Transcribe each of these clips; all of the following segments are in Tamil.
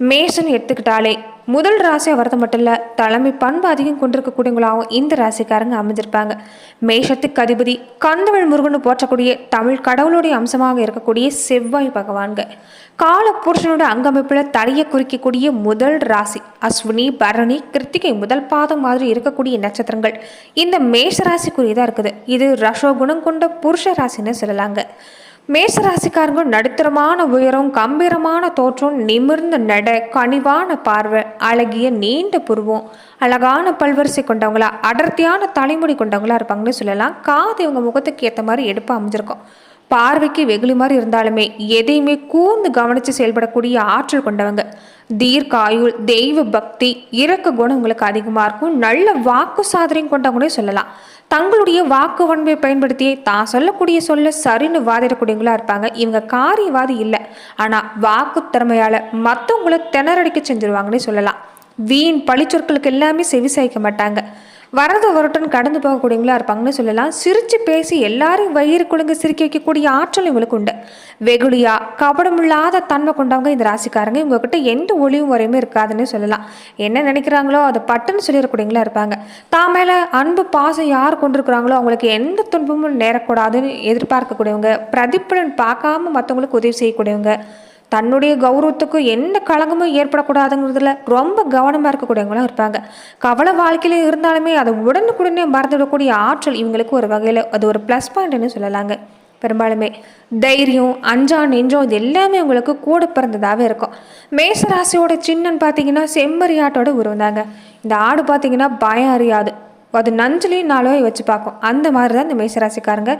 மேஷன் எடுத்துக்கிட்டாலே முதல் ராசி அவரது மட்டும் இல்லை தலைமை பண்பு அதிகம் கொண்டிருக்கக்கூடியவங்களாகவும் இந்த ராசிக்காரங்க அமைஞ்சிருப்பாங்க. மேஷத்துக்கு அதிபதி கந்தவள் முருகன் போற்றக்கூடிய தமிழ் கடவுளுடைய அம்சமாக இருக்கக்கூடிய செவ்வாய் பகவான்க. கால புருஷனோட அங்கமைப்பில் தலையை குறிக்கக்கூடிய முதல் ராசி. அஸ்வினி பரணி கிருத்திகை முதல் பாதம் மாதிரி இருக்கக்கூடிய நட்சத்திரங்கள். இந்த மேஷ ராசிக்குரியதாக இருக்குது. இது ரஷோ குணம் கொண்ட புருஷ ராசின்னு சொல்லலாங்க. மேசராசிக்காரங்க நடுத்தரமான உயரம் கம்பீரமான தோற்றம் நிமிர்ந்த நட கனிவான பார்வை அழகிய நீண்ட புருவம் அழகான பல்வரிசை கொண்டவங்களா அடர்த்தியான தலைமுடி கொண்டவங்களா இருப்பாங்கன்னு சொல்லலாம். காது இவங்க முகத்துக்கு ஏற்ற மாதிரி எடுப்பு அமைஞ்சிருக்கும். பார்வைக்கு வெகுளி மாதிரி இருந்தாலுமே எதையுமே கூர்ந்து கவனித்து செயல்படக்கூடிய ஆற்றல் கொண்டவங்க. தீர்க்காயுள் தெய்வ பக்தி இறக்க குணம் உங்களுக்கு அதிகமாக இருக்கும். நல்ல வாக்கு சாதனையும் கொண்டவங்களே சொல்லலாம். தங்களுடைய வாக்கு வன்மையை பயன்படுத்தி தான் சொல்லக்கூடிய சொல்ல சரின்னு வாதிடக்கூடியவங்களா இருப்பாங்க. இவங்க காரியவாதி இல்லை. ஆனால் வாக்கு திறமையால் மற்றவங்கள திணறடிக்க செஞ்சிருவாங்கன்னே சொல்லலாம். வீண் பழிச்சொற்களுக்கு எல்லாமே செவி சாய்க்க மாட்டாங்க. வரது வரட்டுன்னு கடந்து போகக்கூடியவங்களா இருப்பாங்கன்னு சொல்லலாம். சிரித்து பேசி எல்லாரையும் வயிறு குழுங்க சிரிக்க வைக்கக்கூடிய ஆற்றல் இவங்களுக்கு உண்டு. வெகுளியா கபடமில்லாத தன்மை கொண்டவங்க இந்த ராசிக்காரங்க. இவங்ககிட்ட எந்த ஒளியும் வரையுமே இருக்காதுன்னு சொல்லலாம். என்ன நினைக்கிறாங்களோ அதை பட்டுன்னு சொல்லிடக்கூடியவங்களா இருப்பாங்க. தான் மேலே அன்பு பாசம் யார் கொண்டிருக்கிறாங்களோ அவங்களுக்கு எந்த துன்பமும் நேரக்கூடாதுன்னு எதிர்பார்க்கக்கூடியவங்க. பிரதிபலன் பார்க்காம மற்றவங்களுக்கு உதவி செய்யக்கூடியவங்க. தன்னுடைய கௌரவத்துக்கு எந்த களங்கமும் ஏற்படக்கூடாதுங்கிறதுல ரொம்ப கவனமாக இருக்கக்கூடியவங்களாம் இருப்பாங்க. கவலை வாழ்க்கையில் இருந்தாலுமே அதை உடனுக்குடனே மறந்துவிடக்கூடிய ஆற்றல் இவங்களுக்கு ஒரு வகையில் அது ஒரு ப்ளஸ் பாயிண்ட்னு சொல்லலாங்க. பெரும்பாலுமே தைரியம் அஞ்சா நெஞ்சம் இது எல்லாமே உங்களுக்கு கூட பிறந்ததாகவே இருக்கும். மேசராசியோட சின்னன்னு பார்த்தீங்கன்னா செம்மறியாட்டோட உருவந்தாங்க இந்த ஆடு பார்த்தீங்கன்னா பயம் அறியாது அது நஞ்சுலேயும் நாலோ வச்சு பார்க்கும். அந்த மாதிரி தான் இந்த மேசராசிக்காரங்க.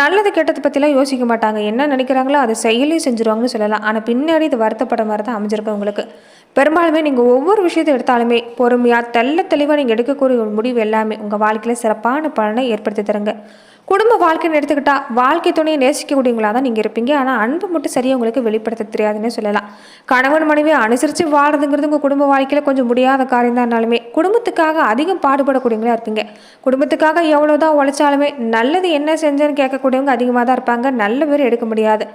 நல்லது கெட்டதை பற்றிலாம் யோசிக்க மாட்டாங்க. என்ன நினைக்கிறாங்களோ அதை செயலையும் செஞ்சுருவாங்கன்னு சொல்லலாம். ஆனால் பின்னாடி இது வருத்தப்பட மாதிரி தான் அமைஞ்சிருக்கு உங்களுக்கு பெரும்பாலுமே நீங்கள் ஒவ்வொரு விஷயத்தை எடுத்தாலுமே பொறுமையாக தெல்ல தெளிவாக நீங்கள் எடுக்கக்கூடிய ஒரு முடிவு எல்லாமே உங்கள் வாழ்க்கையில் சிறப்பான பலனை ஏற்படுத்தி தருங்க. குடும்ப வாழ்க்கைன்னு எடுத்துக்கிட்டா வாழ்க்கை துணையை நேசிக்கக்கூடியவங்களா தான் நீங்கள் இருப்பீங்க. ஆனால் அன்பு மட்டும் சரியாக உங்களுக்கு வெளிப்படுத்த தெரியாதுன்னு சொல்லலாம். கணவன் மனைவி அனுசரித்து வாழ்றதுங்கிறது உங்கள் குடும்ப வாழ்க்கையில் கொஞ்சம் முடியாத காரியம் தான் இருந்தாலுமே குடும்பத்துக்காக அதிகம் பாடுபடக்கூடியவங்களா இருப்பீங்க. குடும்பத்துக்காக எவ்வளோ தான் உழைச்சாலுமே நல்லது என்ன செஞ்சேன்னு கேட்கக்கூடியவங்க அதிகமாக தான் இருப்பாங்க. நல்ல பேர் எடுக்க முடியாது.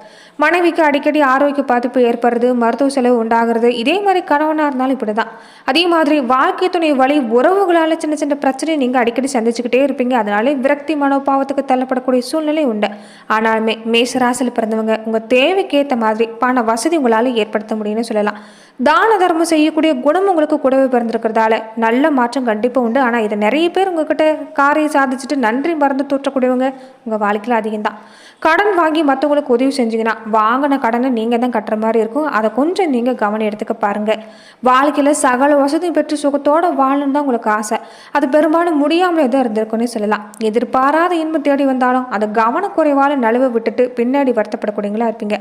மனைவிக்கு அடிக்கடி ஆரோக்கிய பாதிப்பு ஏற்படுறது மருத்துவ செலவு உண்டாகிறது. இதே மாதிரி கணவனாக இருந்தாலும் இப்படி தான் அதே மாதிரி வாழ்க்கை துணை வழி உறவுகளால் சின்ன சின்ன பிரச்சனையை நீங்கள் அடிக்கடி சந்திச்சுக்கிட்டே இருப்பீங்க. அதனாலே விரக்தி மனோபாவத்துக்கு தள்ளப்படக்கூடிய சூழ்நிலை உண்டு. ஆனாலுமே மேசராசியில் பிறந்தவங்க உங்கள் தேவைக்கேற்ற மாதிரி பண வசதி உங்களால் ஏற்படுத்த முடியும்னு சொல்லலாம். தான தர்மம் செய்யக்கூடிய குணம் உங்களுக்கு கூடவே பிறந்திருக்கிறதால நல்ல மாற்றம் கண்டிப்பாக உண்டு. ஆனால் இதை நிறைய பேர் உங்ககிட்ட காரியம் சாதிச்சுட்டு நன்றி மறந்து தூற்றக்கூடியவங்க உங்கள் வாழ்க்கையில் அதிகம்தான். கடன் வாங்கி மற்றவங்களுக்கு உதவி செஞ்சீங்கன்னா வாங்கின கடனை நீங்கள் தான் கட்டுற மாதிரி இருக்கும். அதை கொஞ்சம் நீங்கள் கவனம் எடுத்துக்க பாருங்கள் வாழ்க்கையில் சகல வசதியும் பெற்று சுகத்தோடு வாழணும் தான் உங்களுக்கு ஆசை. அது பெரும்பாலும் முடியாமல் எதுவும் இருந்திருக்குன்னு சொல்லலாம். எதிர்பாராத இன்பம் தேடி வந்தாலும் அதை கவனக்குறைவால் நழுவ விட்டுட்டு பின்னாடி வருத்தப்படக்கூடியங்களா இருப்பீங்க.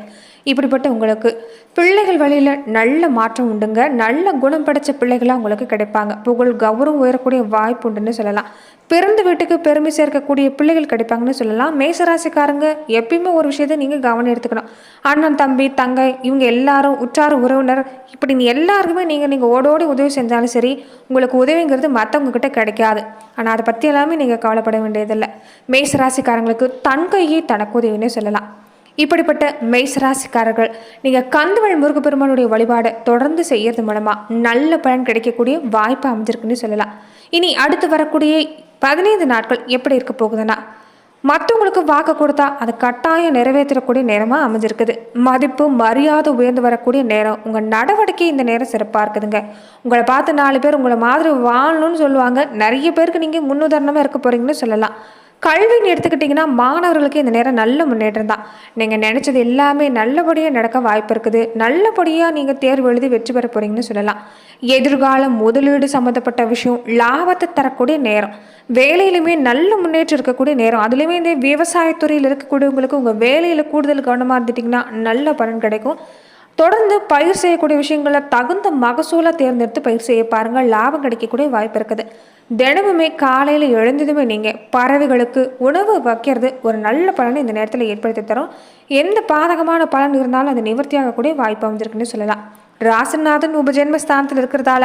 இப்படிப்பட்ட உங்களுக்கு பிள்ளைகள் வழியில் நல்ல மாற்றம் உண்டுங்க. நல்ல குணம் படைச்ச பிள்ளைகளாக உங்களுக்கு கிடைப்பாங்க. புகழ் கௌரவம் உயரக்கூடிய வாய்ப்பு உண்டுன்னு சொல்லலாம். பிறந்த வீட்டுக்கு பெருமை சேர்க்கக்கூடிய பிள்ளைகள் கிடைப்பாங்கன்னு சொல்லலாம். மேசராசிக்காரங்க எப்பயுமே ஒரு விஷயத்தை நீங்கள் கவனம் எடுத்துக்கணும். அண்ணன் தம்பி தங்கை இவங்க எல்லாரும் உற்றார் உறவினர். இப்படி நீ எல்லாருக்குமே நீங்கள் நீங்கள் ஓடோடி உதவி செஞ்சாலும் சரி உங்களுக்கு உதவிங்கிறது மற்றவங்க கிட்ட கிடைக்காது. ஆனால் அதை பற்றி எல்லாமே நீங்கள் கவலைப்பட வேண்டியதில்லை. மேசராசிக்காரங்களுக்கு தன் கையை தனக்கு உதவினே சொல்லலாம். இப்படிப்பட்ட மெய்சராசிக்காரர்கள் நீங்கள் கந்தவள் முருகப்பெருமானுடைய வழிபாடை தொடர்ந்து செய்யறது மூலமாக நல்ல பலன் கிடைக்கக்கூடிய வாய்ப்பு அமைஞ்சிருக்குன்னு சொல்லலாம். இனி அடுத்து வரக்கூடிய பதினைந்து நாட்கள் எப்படி இருக்க போகுதுன்னா மற்றவங்களுக்கு வாக்கு கொடுத்தா அதை கட்டாயம் நிறைவேற்றக்கூடிய நேரமாக அமைஞ்சிருக்குது. மதிப்பு மரியாதை உயர்ந்து வரக்கூடிய நேரம் உங்கள் நடவடிக்கை இந்த நேரம் சிறப்பாக இருக்குதுங்க. உங்களை பார்த்து நாலு பேர் உங்களை மாதிரி வாழணும்னு சொல்லுவாங்க. நிறைய பேருக்கு நீங்கள் முன்னுதாரணமாக இருக்க போகிறீங்கன்னு சொல்லலாம். கல்வின்னு எடுத்துக்கிட்டிங்கன்னா மாணவர்களுக்கு இந்த நேரம் நல்ல முன்னேற்றம் தான். நீங்கள் நினச்சது எல்லாமே நல்லபடியாக நடக்க வாய்ப்பு இருக்குது. நல்லபடியாக நீங்கள் தேர்வு எழுதி வெற்றி பெற போகிறீங்கன்னு சொல்லலாம். எதிர்கால முதலீடு சம்மந்தப்பட்ட விஷயம் லாபத்தை தரக்கூடிய நேரம். வேலையிலுமே நல்ல முன்னேற்றம் இருக்கக்கூடிய நேரம். அதுலேயுமே இந்த விவசாயத்துறையில் இருக்கக்கூடியவங்களுக்கு உங்கள் வேலையில் கூடுதல் கவனமாக இருந்துட்டிங்கன்னா நல்ல பலன் கிடைக்கும். தொடர்ந்து பயிர் செய்யக்கூடிய விஷயங்களில் தகுந்த மகசூலை தேர்ந்தெடுத்து பயிர் செய்ய பாருங்கள் லாபம் கிடைக்கக்கூடிய வாய்ப்பு இருக்குது. தினமுமே காலையில் எழுந்ததுமே நீங்கள் பறவைகளுக்கு உணவு வைக்கிறது ஒரு நல்ல பலனை இந்த நேரத்தில் ஏற்படுத்தி தரும். எந்த பாதகமான பலன் இருந்தாலும் அது நிவர்த்தியாகக்கூடிய வாய்ப்பு அமைஞ்சிருக்குன்னு சொல்லலாம். ராசிநாதன் உபஜென்ம ஸ்தானத்தில் இருக்கிறதால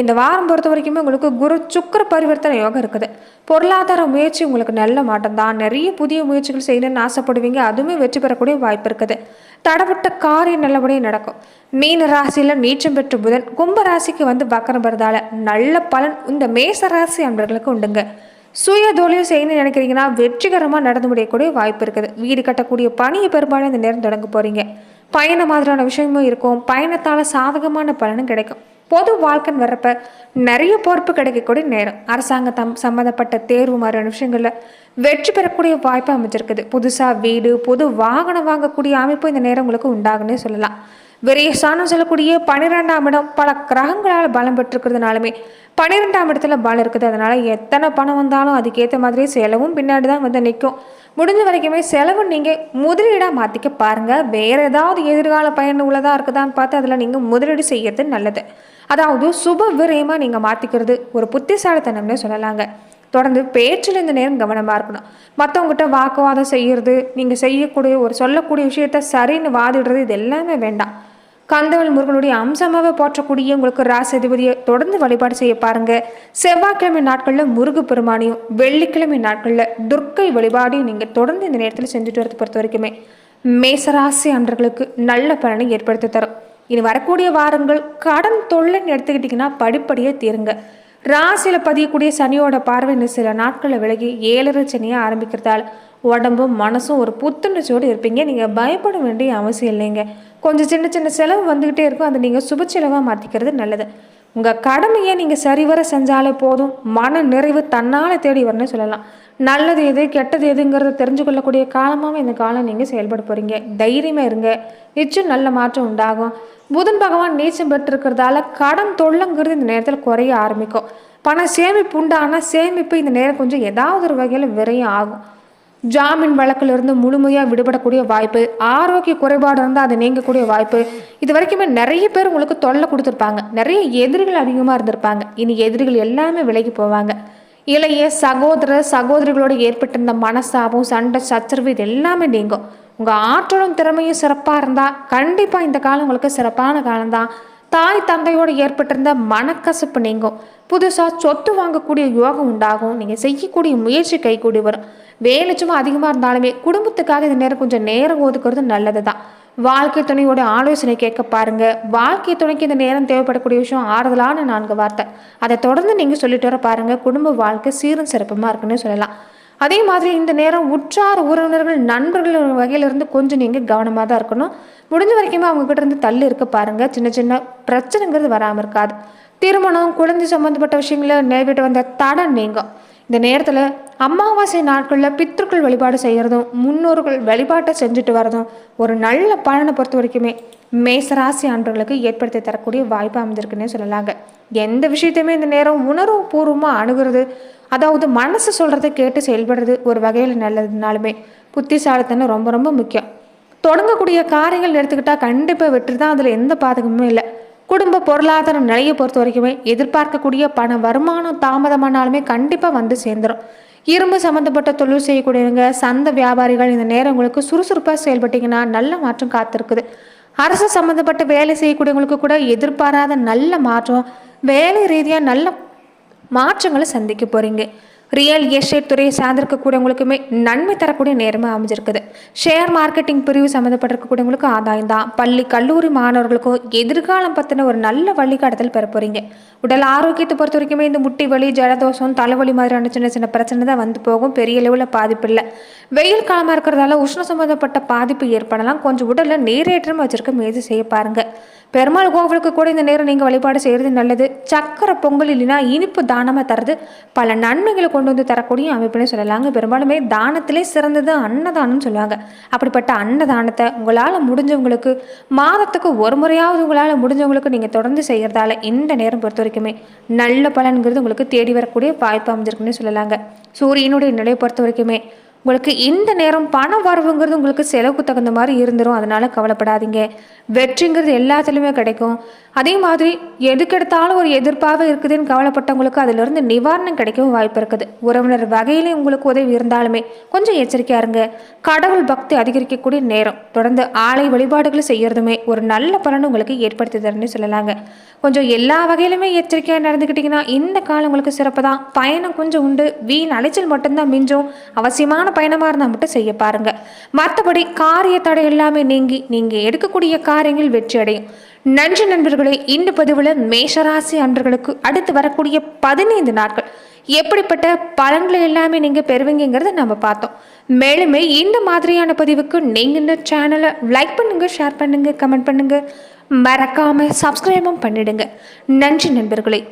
இந்த வாரம் பொறுத்த வரைக்குமே உங்களுக்கு குரு சுக்கர பரிவர்த்தனை யோகம் இருக்குது. பொருளாதார முயற்சி உங்களுக்கு நல்ல மாட்டம் தான். நிறைய புதிய முயற்சிகள் செய்யணும்னு ஆசைப்படுவீங்க. அதுவுமே வெற்றி பெறக்கூடிய வாய்ப்பு இருக்குது. தடப்பட்ட காரியம் நல்லபடியாக நடக்கும். மீன ராசியில் நீச்சம் பெற்ற புதன் கும்ப ராசிக்கு வந்து வக்கரம் பெறதால நல்ல பலன் இந்த மேச ராசி அன்பர்களுக்கு உண்டுங்க. சுய தொழில் செய்யணும்னு நினைக்கிறீங்கன்னா வெற்றிகரமாக நடந்து முடியக்கூடிய வாய்ப்பு இருக்குது. வீடு கட்டக்கூடிய பணியை பெரும்பாலும் இந்த நேரம் தொடங்க போகிறீங்க பயண மாதிரியான விஷயமும் இருக்கும். பயணத்தால் சாதகமான பலனும் கிடைக்கும். பொது வாழ்க்கைன்னு வர்றப்ப நிறைய பொறுப்பு கிடைக்கக்கூடிய நேரம். அரசாங்க தம் சம்மந்தப்பட்ட தேர்வு மாதிரியான விஷயங்களில் வெற்றி பெறக்கூடிய வாய்ப்பு அமைச்சிருக்குது புதுசாக வீடு புது வாகனம் வாங்கக்கூடிய அமைப்பு இந்த நேரம் உங்களுக்கு உண்டாகுன்னே சொல்லலாம். விரயசானம் சொல்லக்கூடிய பன்னிரெண்டாம் இடம். பல கிரகங்களால் பலம் பெற்றிருக்கிறதுனாலுமே பன்னிரெண்டாம் இடத்துல பலம் இருக்குது. அதனால எத்தனை பணம் வந்தாலும் அதுக்கேற்ற மாதிரி செலவும் பின்னாடி தான் வந்து நிற்கும் முடிஞ்ச வரைக்குமே செலவு நீங்கள் முதலீடாக மாற்றிக்க பாருங்கள் வேறு ஏதாவது எதிர்கால பயன் உள்ளதாக இருக்குதான்னு பார்த்து அதில் நீங்கள் முதலீடு செய்யறது நல்லது. அதாவது சுப விரயமாக நீங்கள் மாற்றிக்கிறது ஒரு புத்திசாலித்தனம்னே சொல்லலாங்க. தொடர்ந்து பேச்சில் இந்த நேரம் கவனமாக இருக்கணும். மற்றவங்ககிட்ட வாக்குவாதம் செய்கிறது நீங்கள் செய்யக்கூடிய ஒரு சொல்லக்கூடிய விஷயத்த சரின்னு வாதிடுறது இது எல்லாமே வேண்டாம். கந்தவல் முருகனுடைய அம்சமாகவே போற்றக்கூடிய உங்களுக்கு ராசிதிபதியை தொடர்ந்து வழிபாடு செய்ய பாருங்க. செவ்வாய்க்கிழமை நாட்களில் முருகு பெருமானையும் வெள்ளிக்கிழமை நாட்களில் துர்க்கை வழிபாடையும் நீங்கள் தொடர்ந்து இந்த நேரத்தில் செஞ்சுட்டு வரது பொறுத்த வரைக்குமே மேசராசி அன்றர்களுக்கு நல்ல பலனை ஏற்படுத்தி தரும். இனி வரக்கூடிய வாரங்கள் கடன் தொல்லைன்னு எடுத்துக்கிட்டிங்கன்னா படிப்படியே தீருங்க. ராசியில் பதியக்கூடிய சனியோட பார்வை இன்னும் சில நாட்களில் விலகி ஏழரை சனியாக ஆரம்பிக்கிறதால உடம்பும் மனசும் ஒரு புத்துணர்ச்சியோடு இருப்பீங்க. நீங்கள் பயப்பட வேண்டிய அவசியம் இல்லைங்க. கொஞ்சம் சின்ன சின்ன செலவு வந்துக்கிட்டே இருக்கும். அதை நீங்கள் சுப செலவாக மாற்றிக்கிறது நல்லது. உங்கள் கடமையை நீங்கள் சரிவர செஞ்சாலே போதும். மன நிறைவு தன்னால் தேடி வரணும்னு சொல்லலாம். நல்லது எது கெட்டது எதுங்கிறத தெரிஞ்சுக்கொள்ளக்கூடிய காலமாகவும் இந்த காலம் நீங்கள் செயல்பட போகிறீங்க தைரியமாக இருங்க. நிச்சயம் நல்ல மாற்றம் உண்டாகும். புதன் பகவான் நீச்சம் பெற்றிருக்கிறதால கடன் தொல்லைங்கிறது இந்த நேரத்தில் குறைய ஆரம்பிக்கும். பண சேமிப்பு உண்டான சேமிப்பு இந்த நேரம் கொஞ்சம் ஏதாவது ஒரு வகையில் விரையும் ஆகும். ஜாமீன் வழக்கிலிருந்து முழுமையாக விடுபடக்கூடிய வாய்ப்பு ஆரோக்கிய குறைபாடு இருந்தால் அதை நீங்கக்கூடிய வாய்ப்பு. இது வரைக்குமே நிறைய பேர் உங்களுக்கு தொல்லை கொடுத்துருப்பாங்க. நிறைய எதிரிகள் அதிகமாக இருந்திருப்பாங்க. இனி எதிரிகள் எல்லாமே விலகி போவாங்க. இளைய சகோதர சகோதரிகளோடு ஏற்பட்டிருந்த மனசாபம் சண்டை சச்சரவு இது எல்லாமே நீங்கும். உங்கள் ஆற்றலும் திறமையும் சிறப்பாக இருந்தால் கண்டிப்பாக இந்த காலம் உங்களுக்கு சிறப்பான காலம்தான். தாய் தந்தையோடு ஏற்பட்டிருந்த மனக்கசப்பு நீங்கும். புதுசாக சொத்து வாங்கக்கூடிய யோகம் உண்டாகும். நீங்கள் செய்யக்கூடிய முயற்சி கைகூடி வரும். வேலை சும்மா அதிகமாக இருந்தாலுமே குடும்பத்துக்காக இந்த நேரம் கொஞ்சம் நேரம் ஒதுக்குறது நல்லது தான் வாழ்க்கை துணையோட ஆலோசனை கேட்க பாருங்க. வாழ்க்கை துணைக்கு இந்த நேரம் தேவைப்படக்கூடிய விஷயம் ஆறுதலான நான்கு வார்த்தை. அதை தொடர்ந்து நீங்கள் சொல்லிட்டு வர பாருங்க. குடும்ப வாழ்க்கை சீரும் சிறப்பமாக இருக்குன்னு சொல்லலாம். அதே மாதிரி இந்த நேரம் உற்றார் உறவினர்கள் நண்பர்கள் வகையிலிருந்து கொஞ்சம் நீங்கள் கவனமாக தான் இருக்கணும். முடிஞ்ச வரைக்குமே அவங்ககிட்ட இருந்து தள்ளி இருக்க பாருங்கள் சின்ன சின்ன பிரச்சனைங்கிறது வராமல் இருக்காது. திருமணம் குழந்தை சம்மந்தப்பட்ட விஷயங்கள நிறைவேற்ற வந்த தடை நீங்கும். இந்த நேரத்தில் அமாவாசை நாட்களில் பித்ருக்கள் வழிபாடு செய்கிறதும் முன்னோர்கள் வழிபாட்டை செஞ்சுட்டு வரதும் ஒரு நல்ல பலனை பொறுத்த வரைக்குமே மேசராசி ஆண்டுகளுக்கு ஏற்படுத்தி தரக்கூடிய வாய்ப்பு அமைஞ்சிருக்குன்னே சொல்லலாங்க. எந்த விஷயத்தையுமே இந்த நேரம் உணர்வு பூர்வமாக அணுகிறது அதாவது மனசு சொல்கிறத கேட்டு செயல்படுறது ஒரு வகையில் நல்லதுனாலுமே புத்திசாலித்தனம் ரொம்ப ரொம்ப முக்கியம். தொடங்கக்கூடிய காரியங்கள் எடுத்துக்கிட்டால் கண்டிப்பாக வெற்றி தான் அதில் எந்த பாதகமும் இல்லை. குடும்ப பொருளாதார நிலையை பொறுத்த வரைக்குமே எதிர்பார்க்கக்கூடிய பண வருமானம் தாமதமானாலுமே கண்டிப்பாக வந்து சேர்ந்துடும் இரும்பு சம்மந்தப்பட்ட தொழில் செய்யக்கூடியவங்க சந்த வியாபாரிகள் இந்த நேரம் உங்களுக்கு சுறுசுறுப்பாக செயல்பட்டீங்கன்னா நல்ல மாற்றம் காத்திருக்குது. அரசு சம்மந்தப்பட்ட வேலை செய்யக்கூடியவங்களுக்கு கூட எதிர்பாராத நல்ல மாற்றம் வேலை ரீதியாக நல்ல மாற்றங்களை சந்திக்க போகிறீங்க ரியல் எஸ்டேட் துறையை சார்ந்திருக்கக்கூடியவங்களுக்குமே நன்மை தரக்கூடிய நேரமாக அமைஞ்சிருக்குது. ஷேர் மார்க்கெட்டிங் பிரிவு சம்மந்தப்பட்டிருக்கக்கூடியவங்களுக்கு ஆதாயம் தான். பள்ளி கல்லூரி மாணவர்களுக்கும் எதிர்காலம் பற்றின ஒரு நல்ல வழிகாட்டுதல் பெற போகிறீங்க உடல் ஆரோக்கியத்தை பொறுத்த வரைக்குமே இந்த முட்டி வலி ஜலதோஷம் தலைவலி மாதிரியான சின்ன சின்ன பிரச்சனை தான் வந்து போகும். பெரிய லெவலில் பாதிப்பு இல்லை. வெயில் காலமாக இருக்கிறதால உஷ்ண சம்மந்தப்பட்ட பாதிப்பு ஏற்படலாம். கொஞ்சம் உடலில் நீரேற்றம் வச்சிருக்க முயற்சி செய்ய பாருங்கள் பெருமாள் கோவிலுக்கு கூட இந்த நேரம் நீங்கள் வழிபாடு செய்கிறது நல்லது. சக்கரை பொங்கல் இல்லைன்னா இனிப்பு தானமாக தரது. பல நன்மைகளை கொண்டு வந்து தரக்கூடிய அமைப்புன்னு சொல்லலாங்க. பெரும்பாலுமே தானத்திலே சிறந்தது அன்னதானம்னு சொல்லுவாங்க. அப்படிப்பட்ட அன்னதானத்தை உங்களால் முடிஞ்சவங்களுக்கு மாதத்துக்கு ஒரு முறையாவது உங்களால் முடிஞ்சவங்களுக்கு நீங்கள் தொடர்ந்து செய்கிறதால இந்த நேரம் பொறுத்த வரைக்குமே நல்ல பலன்கிறது உங்களுக்கு தேடி வரக்கூடிய வாய்ப்பு அமைஞ்சிருக்குன்னு சொல்லலாங்க. சூரியனுடைய நிலையை பொறுத்த வரைக்குமே உங்களுக்கு இந்த நேரம் பணம் வரவுங்கிறது உங்களுக்கு செலவுக்கு தகுந்த மாதிரி இருந்துடும் அதனால் கவலைப்படாதீங்க. வெற்றிங்கிறது எல்லாத்துலேயுமே கிடைக்கும். அதே மாதிரி எதுக்கெடுத்தாலும் ஒரு எதிர்ப்பாக இருக்குதுன்னு கவலைப்பட்டவங்களுக்கு அதிலிருந்து நிவாரணம் கிடைக்கவும் வாய்ப்பு இருக்குது. உறவினர் வகையிலே உங்களுக்கு உதவி இருந்தாலுமே கொஞ்சம் எச்சரிக்கையா இருங்க. கடவுள் பக்தி அதிகரிக்கக்கூடிய நேரம். தொடர்ந்து ஆலை வழிபாடுகளை செய்யறதுமே ஒரு நல்ல பலன் உங்களுக்கு ஏற்படுத்தி தரணும்னு சொல்லலாங்க. கொஞ்சம் எல்லா வகையிலுமே எச்சரிக்கையாக நடந்துக்கிட்டிங்கன்னா இந்த காலம் உங்களுக்கு சிறப்பு தான் பயணம் கொஞ்சம் உண்டு. வீண் அலைச்சல் மட்டும்தான் மிஞ்சும். அவசியமான பயணமாக இருந்தால் மட்டும் செய்ய பாருங்கள் மற்றபடி காரிய தடை எல்லாமே நீங்கி நீங்கள் எடுக்கக்கூடிய காரியங்கள் வெற்றி அடையும். நன்றி நண்பர்களே இந்த பதிவில் மேஷராசி அன்றர்களுக்கு அடுத்து வரக்கூடிய பதினைந்து நாட்கள் எப்படிப்பட்ட பலன்களை எல்லாமே நீங்கள் பெறுவீங்கிறத நம்ம பார்த்தோம். மேலுமே இந்த மாதிரியான பதிவுக்கு நீங்கள் இந்த சேனலை லைக் பண்ணுங்கள் ஷேர் பண்ணுங்கள் கமெண்ட் பண்ணுங்கள் மறக்காமல் சப்ஸ்கிரைபும் பண்ணிடுங்க. நன்றி நண்பர்களே.